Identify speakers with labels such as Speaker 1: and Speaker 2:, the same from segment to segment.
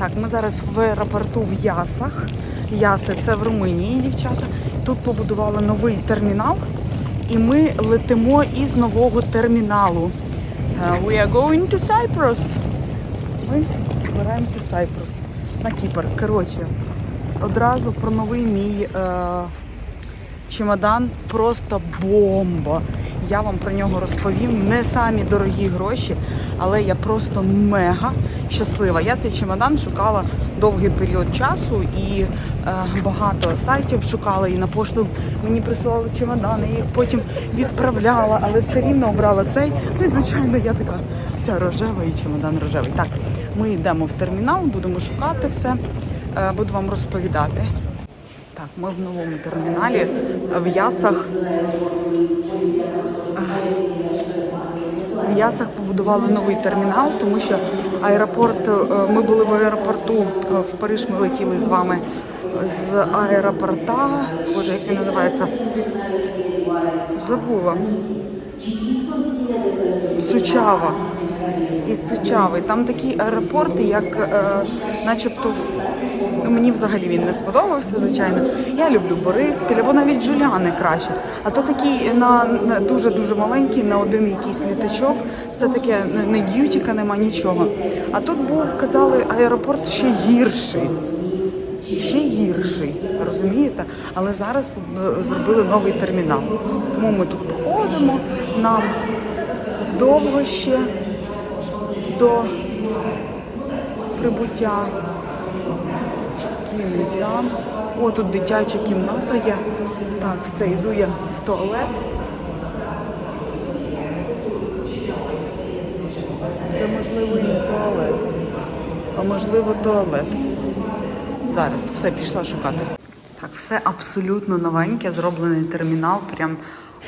Speaker 1: Так, ми зараз в аеропорту в Ясах. Яси це в Румунії, дівчата. Тут побудували новий термінал, і ми летимо із нового терміналу. Uh, we are going to Cyprus. Ми збираємося в Cyprus на Кіпр. Коротше, одразу про новий мій е, чемодан просто бомба. Я вам про нього розповім. Не самі дорогі гроші, але я просто мега щаслива. Я цей чемодан шукала довгий період часу і е, багато сайтів шукала і на пошту мені присилали чемодани, їх потім відправляла, але все рівно обрала цей. Ну і звичайно, я така вся рожева і чемодан рожевий. Так, ми йдемо в термінал, будемо шукати все, е, буду вам розповідати. Так, ми в новому терміналі в Ясах. Ясах побудували новий термінал, тому що аеропорт. е, Ми були в аеропорту е, в Париж. Ми летіли з вами з аеропорта. Боже, як він називається? Забула. Сучава. Із Сучави. Там такі аеропорти, як е, начебто в Ну, мені взагалі він не сподобався, звичайно. Я люблю Бориспіль, або навіть Джуляни краще. А то такий на, дуже-дуже маленький, на один якийсь літачок, все таке не- не д'ютіка, нема нічого. А тут був, казали, аеропорт ще гірший. Ще гірший, розумієте? Але зараз е, зробили новий термінал. Тому ми тут походимо, нам довго ще до прибуття. Там. О, тут дитяча кімната є. Так, все, йду я в туалет. Це можливо і туалет. А можливо туалет. Зараз все пішла шукати. Так, все абсолютно новеньке, зроблений термінал. Прям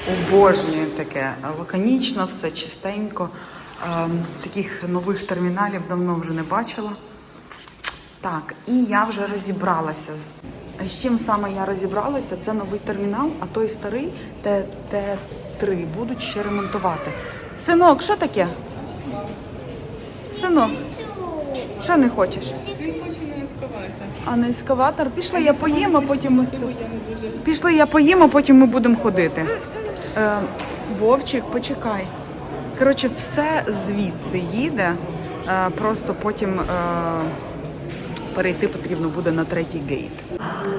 Speaker 1: обожнюю таке. Лаконічно, все чистенько. Ем, таких нових терміналів давно вже не бачила. Так, і я вже розібралася. з- чим саме я розібралася? Це новий термінал, а той старий ТТ3 будуть ще ремонтувати. Синок, що таке? Синок, що не хочеш?
Speaker 2: Він хоче на ескаватор.
Speaker 1: А на ескаватор? Пішли, я поїм, а потім ми Пішли, я поїм, а потім ми будемо ходити. Е, Вовчик, почекай. Коротше, все звідси їде. Е, просто потім е, перейти потрібно буде на третій гейт.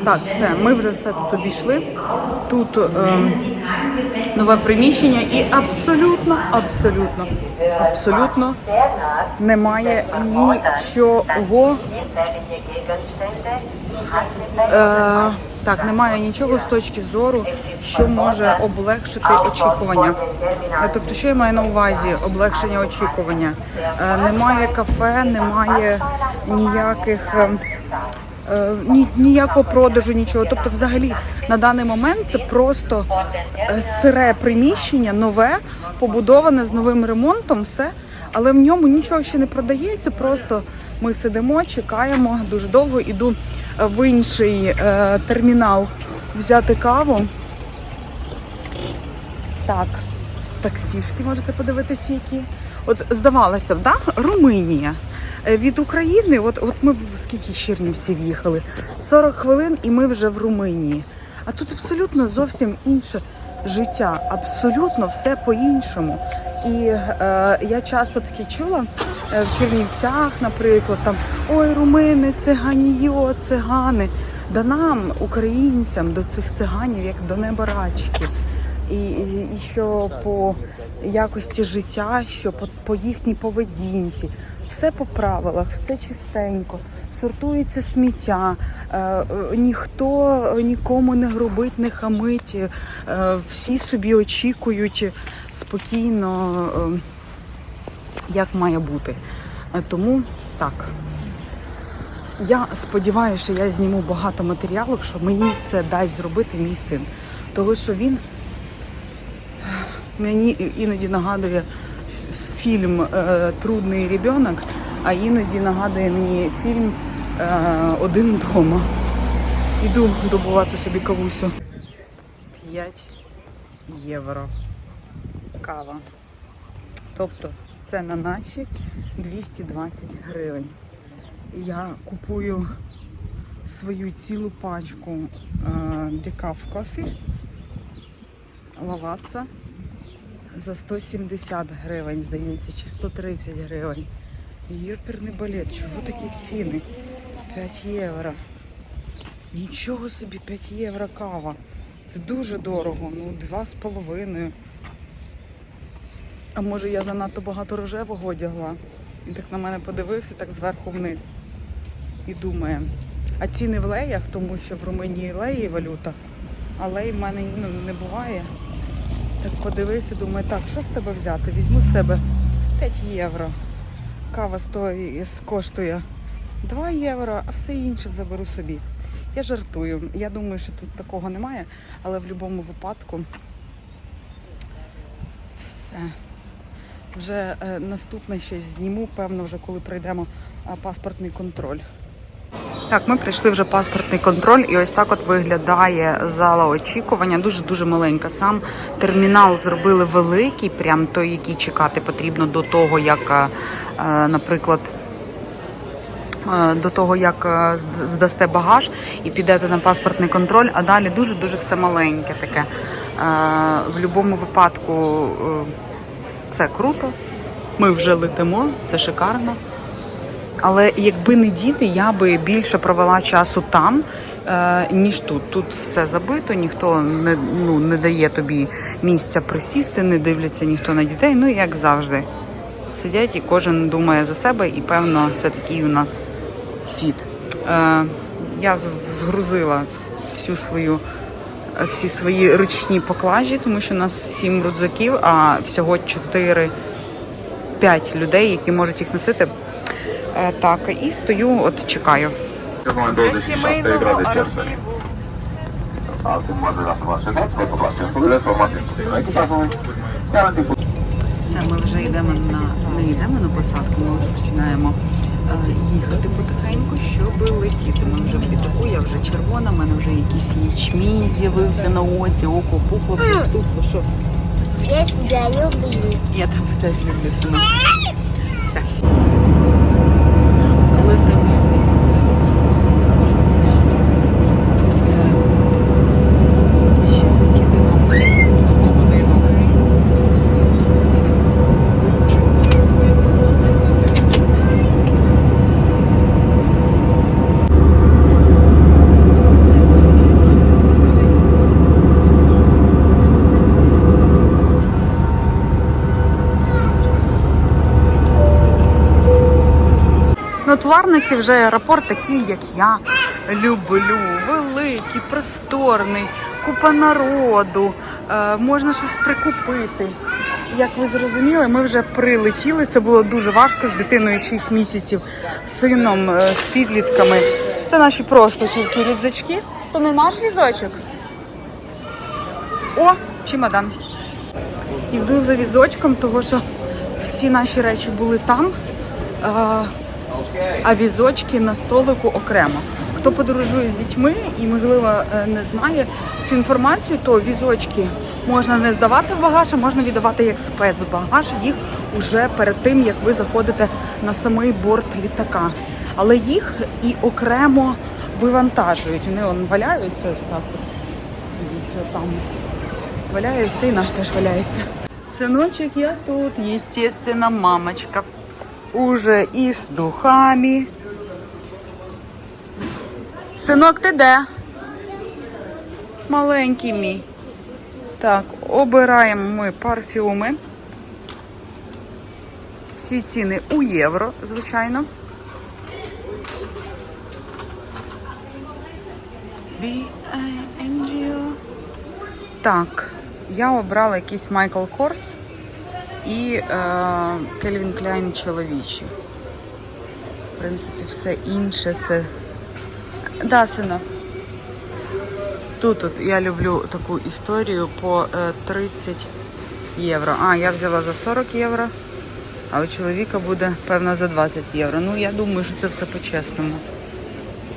Speaker 1: Так, все, ми вже все тут обійшли. Тут е, нове приміщення і абсолютно, абсолютно, абсолютно немає нічого. Е, так, немає нічого з точки зору, що може облегшити очікування. Е, Тобто, що я маю на увазі облегшення очікування? Е, немає кафе, немає ніяких. е, е, ні, ніякого продажу, нічого. Тобто, взагалі, на даний момент це просто сире приміщення, нове, побудоване з новим ремонтом, все. Але в ньому нічого ще не продається. Просто ми сидимо, чекаємо дуже довго. Іду е, в інший е, термінал взяти каву. Так, таксішки можете подивитися, які. От здавалося б, да? Румунія. Е, Від України, от, от ми скільки Чернівців їхали? 40 хвилин і ми вже в Румунії. А тут абсолютно зовсім інше життя, абсолютно все по-іншому. І е, я часто таке чула в Чернівцях, наприклад, там ой, румини, циганійо, цигани. Да нам, українцям, до цих циганів, як до небарачки. І, і, і що по якості життя, що по, по їхній поведінці, все по правилах, все чистенько, сортується сміття, е, е, ніхто нікому не грубить, не хамить, е, всі собі очікують спокійно, е, як має бути. Е, Тому так. Я сподіваюся, що я зніму багато матеріалу, що мені це дасть зробити мій син. Тому що він мені іноді нагадує фільм е, Трудний ребенок, а іноді нагадує мені фільм е, Один вдома. Іду добувати собі кавусю. 5 євро. Кава. Тобто це на наші 220 гривень. я купую свою цілу пачку декаф кофі лаваца за 170 гривень, здається, чи 130 гривень. Йоперний балет, чого такі ціни? 5 євро. Нічого собі, 5 євро кава. Це дуже дорого, ну два з половиною. А може я занадто багато рожевого одягла? Він так на мене подивився, так зверху вниз. І думає. А ціни в леях, тому що в Румунії леї валюта, а лей в мене ну, не буває. Так подивився, думаю, так, що з тебе взяти? Візьму з тебе 5 євро. Кава стоїть, коштує 2 євро, а все інше заберу собі. Я жартую. Я думаю, що тут такого немає, але в будь-якому випадку все. Вже е, наступне щось зніму, певно, вже коли пройдемо е, паспортний контроль. Так, ми прийшли вже паспортний контроль, і ось так от виглядає зала очікування. Дуже дуже маленька. Сам термінал зробили великий, прям той, який чекати потрібно до того, як, е, наприклад. До того, як здасте багаж і підете на паспортний контроль, а далі дуже-дуже все маленьке таке. В будь-якому випадку це круто. Ми вже летимо, це шикарно. Але якби не діти, я би більше провела часу там, е, ніж тут. Тут все забито, ніхто не, ну, не дає тобі місця присісти, не дивляться ніхто на дітей. Ну як завжди. Сидять і кожен думає за себе, і певно, це такий у нас світ. Е, я згрузила всю свою. Всі свої ручні поклажі, тому що у нас сім рюкзаків, а всього 4-5 людей, які можуть їх носити. Е, Так, і стою, от чекаю.
Speaker 2: Для сімейного архіву.
Speaker 1: Все, ми вже йдемо на не йдемо на посадку, ми вже починаємо їхати потихеньку, щоб летіти. Ми вже в літаку, я вже червона, в мене вже якийсь ячмінь з'явився на оці, око пухло, все стухло. Що?
Speaker 3: Я тебя люблю.
Speaker 1: Я тебе теж люблю сина. От в Ларниці вже аеропорт такий, як я люблю. Великий, просторний, купа народу, е, можна щось прикупити. Як ви зрозуміли, ми вже прилетіли. Це було дуже важко з дитиною 6 місяців, сином, е, з підлітками. Це наші просто тільки рюкзачки. То не наш візочок. О, чемодан. Йду за візочком, тому що всі наші речі були там. А візочки на столику окремо. Хто подорожує з дітьми і, можливо, е, не знає цю інформацію, то візочки можна не здавати в багаж, а можна віддавати як спецбагаж їх уже перед тим, як ви заходите на самий борт літака. Але їх і окремо вивантажують. Вони он, валяються ось так. Дивіться, там валяються і наш теж валяється. Синочок, я тут, естественно, мамочка уже і з духами. Синок, ти де? Маленький мій. Так, обираємо ми парфюми. Всі ціни у євро, звичайно. B-I-N-G-O. Так, я обрала якийсь Michael Kors і Кельвін Кляйн чоловічий. В принципі, все інше це. Да, синок. Тут, тут я люблю таку історію по е, 30 євро. А, я взяла за 40 євро, а у чоловіка буде, певно, за 20 євро. Ну, я думаю, що це все по-чесному.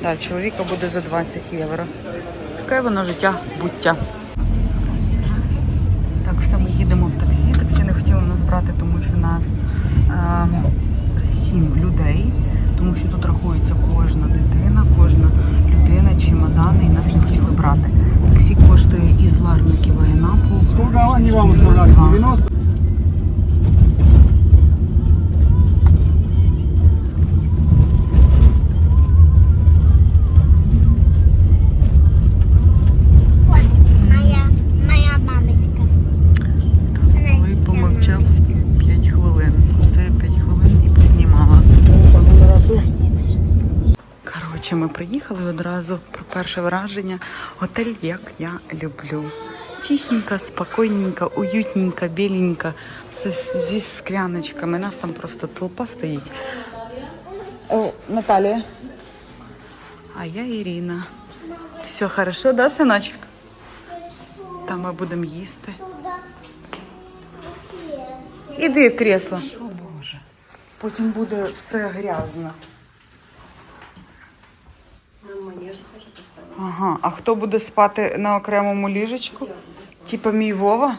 Speaker 1: Да, у чоловіка буде за 20 євро. Таке воно життя буття. нас ем, сім людей, тому що тут рахується кожна дитина, кожна людина, чемодани, і нас не хотіли брати. Таксі коштує із Ларників і Анапу 72. Приїхали одразу про перше враження. Готель, як я люблю. Тихенько, спокійненько, уютненько, біленько, все зі скляночками. Нас там просто толпа стоїть. О, Наталія. А я Ірина. Все хорошо, да, синочок? Там ми будемо їсти. Іди кресло. О Боже. Потім буде все грязно. Ага, а хто буде спати на окремому ліжечку? Типа мій Вова?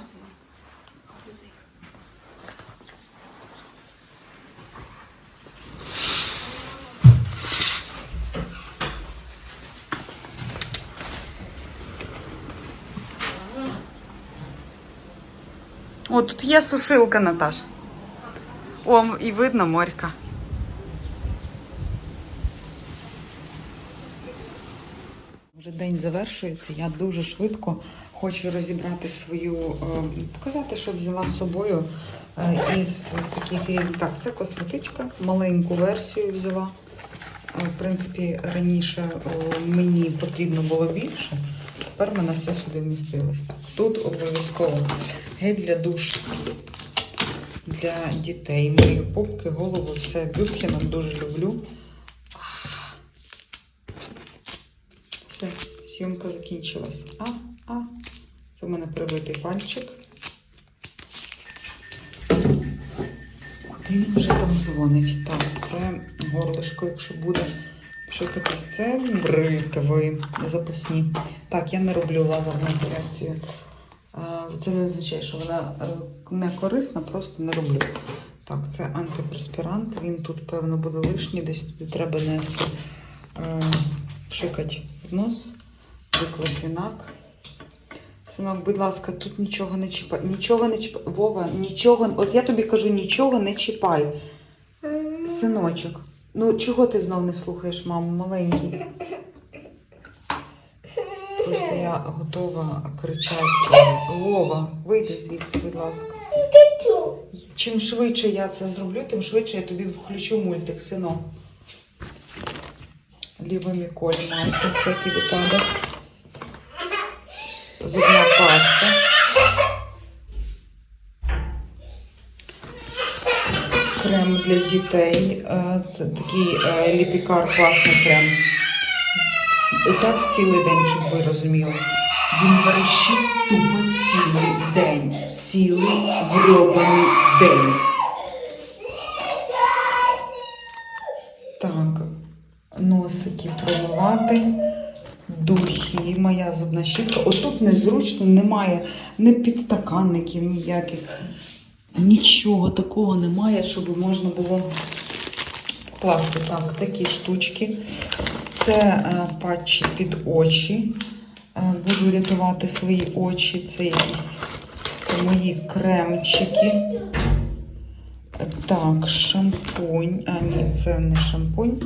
Speaker 1: О, тут є сушилка, Наташ. О, і видно морька. Вже день завершується. Я дуже швидко хочу розібрати свою, е, показати, що взяла з собою е, із таких. Так, це косметичка, маленьку версію взяла. Е, В принципі, раніше мені потрібно було більше. Тепер в мене все сюди вмістилось. Тут обов'язково гель для душу для дітей. Мої попки, голову, все Бюхена дуже люблю. Все, зйомка закінчилась. А, а, це в мене прибитий пальчик. Він вже там дзвонить? Так, це горлишко, якщо буде пшикатись, це бритви запасні. Так, я не роблю лазерну операцію. Це не означає, що вона е, не корисна, просто не роблю. Так, це антипреспірант. Він тут, певно, буде лишній, десь туди треба нести. Е, Пшикать в нос, диклофінак. Синок, будь ласка, тут нічого не чіпай. Нічого не чіпай. Вова, нічого. От я тобі кажу, нічого не чіпай. Синочок. Ну чого ти знов не слухаєш маму, маленький? Просто я готова кричати. Вова, вийди звідси, будь ласка. Чим швидше я це зроблю, тим швидше я тобі включу мультик, синок. Лівими кольма, ось на всякий випадок. Зубна паста. Крем для дітей. Е, Це такий е, ліпікар, класний крем. І так цілий день, щоб ви розуміли. Він верещить тупо цілий день. Цілий гробаний день. Зубна щітка. Отут незручно, немає ні підстаканників ніяких. Нічого такого немає, щоб можна було класти. Так, такі штучки. Це е, патчі під очі. Е, буду рятувати свої очі. Це якісь мої кремчики. Так, шампунь. А, ні, це не шампунь.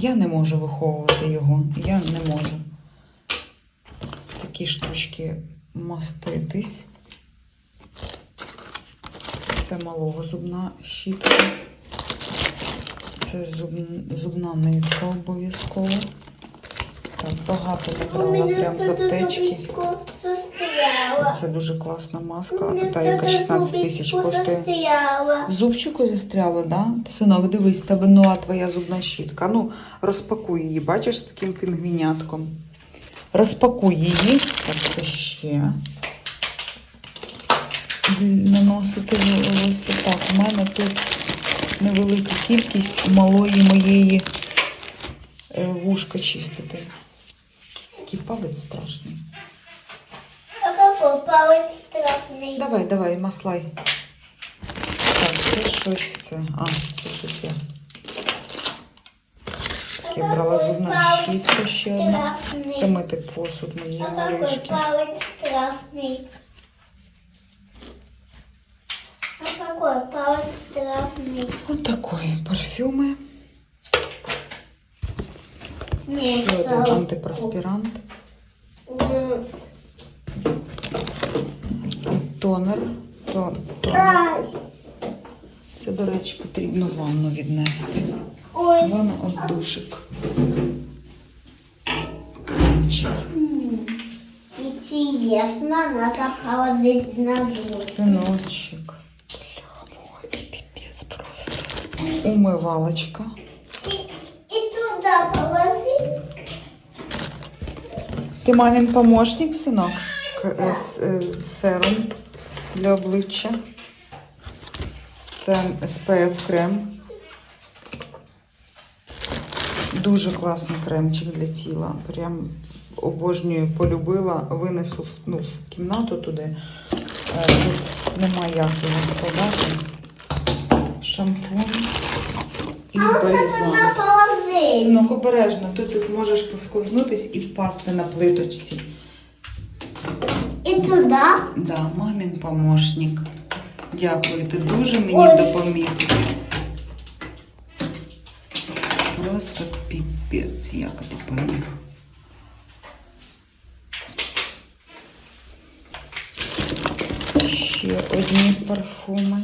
Speaker 1: Я не можу виховувати його. Я не можу. Такі штучки маститись. Це малого зубна щітка. Це зуб... зубна нитка обов'язково. Так, багато набрала прям з аптечки. Це дуже класна маска. Та, яка 16 тисяч коштує. В зубчику застряла, да? Синок, дивись, в тебе нова твоя зубна щітка. Ну, розпакуй її, бачиш, з таким пінгвінятком. Розпакуй її. Так, це ще. Наносити волосся. Так, у мене тут невелика кількість малої моєї е, вушка чистити. Який палець страшний.
Speaker 3: плавить
Speaker 1: Давай, давай, маслай. Так, це щось це. А, це щось я. Я брала зубну щітку ще одну. Це мити посуд моєї
Speaker 3: малюшки. Плавить страшний. такой палец
Speaker 1: травный. Вот такой
Speaker 3: парфюмы.
Speaker 1: Еще один антипроспирант.
Speaker 3: Mm.
Speaker 1: тонер. Тон, тонер. Це, до речі, потрібно ванну віднести. Ванна от душик. Кремчик.
Speaker 3: Интересно, надо холодить на
Speaker 1: душу. Сыночек. Умывалочка.
Speaker 3: И, туда положить.
Speaker 1: Ты мамин помощник, сынок? Е, с. Е, для обличчя. Це SPF крем. Дуже класний кремчик для тіла. Прям обожнюю, полюбила, винесу в- ну, в кімнату туди. Е, Тут нема як його складати. Шампунь і бальзам. Синок, обережно, тут, тут можеш посковзнутись і впасти на плиточці.
Speaker 3: И.
Speaker 1: Да, мамін помощник. Дякую, ти дуже мені
Speaker 3: Ой.
Speaker 1: допоміг. Просто піпець, як допоміг. Ще одні парфуми.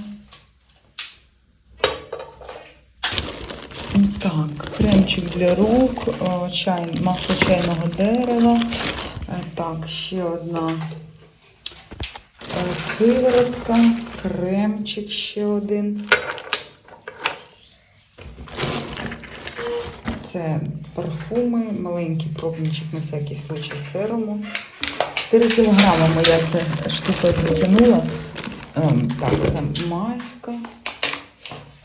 Speaker 1: Так, кремчик для рук, чай, масло чайного дерева. Е, Так, ще одна сиворотка, кремчик ще один. Це парфуми, маленький пробничок на всякий случай серуму. 4 кілограми моя ця штука затягнула. Ем, Так, це маска.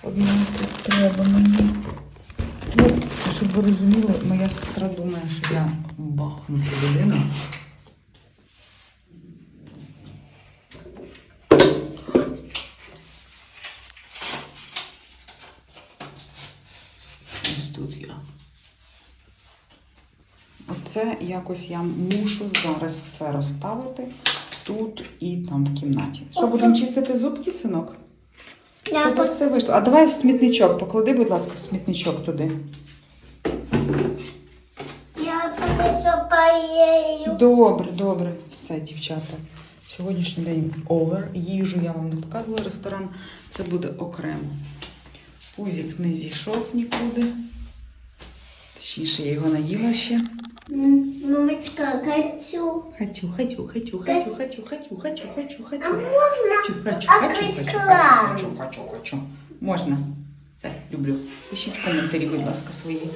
Speaker 1: Одна тут треба мені. Ну, щоб ви розуміли, моя сестра думає, що я бахнута людина. Ось тут я. Оце якось я мушу зараз все розставити тут і там в кімнаті. Що, будемо чистити зубки, синок? Тебе все вийшло. А давай в смітничок. Поклади, будь ласка, в смітничок туди.
Speaker 3: Я пока поею.
Speaker 1: Добре, добре. Все, дівчата. Сьогоднішній день овер. Їжу я вам не показувала. Ресторан це буде окремо. Пузік не зійшов нікуди. Точніше, я його наїла ще.
Speaker 3: Мамочка, хочу.
Speaker 1: Хочу, хочу, хочу, хочу, хочу, хочу, хочу, хочу, хочу.
Speaker 3: А можно
Speaker 1: Хочу, хочу, хочу, хочу, хочу, хочу, хочу. Можна. Все, люблю. Пишіть коментарі, будь ласка, свої.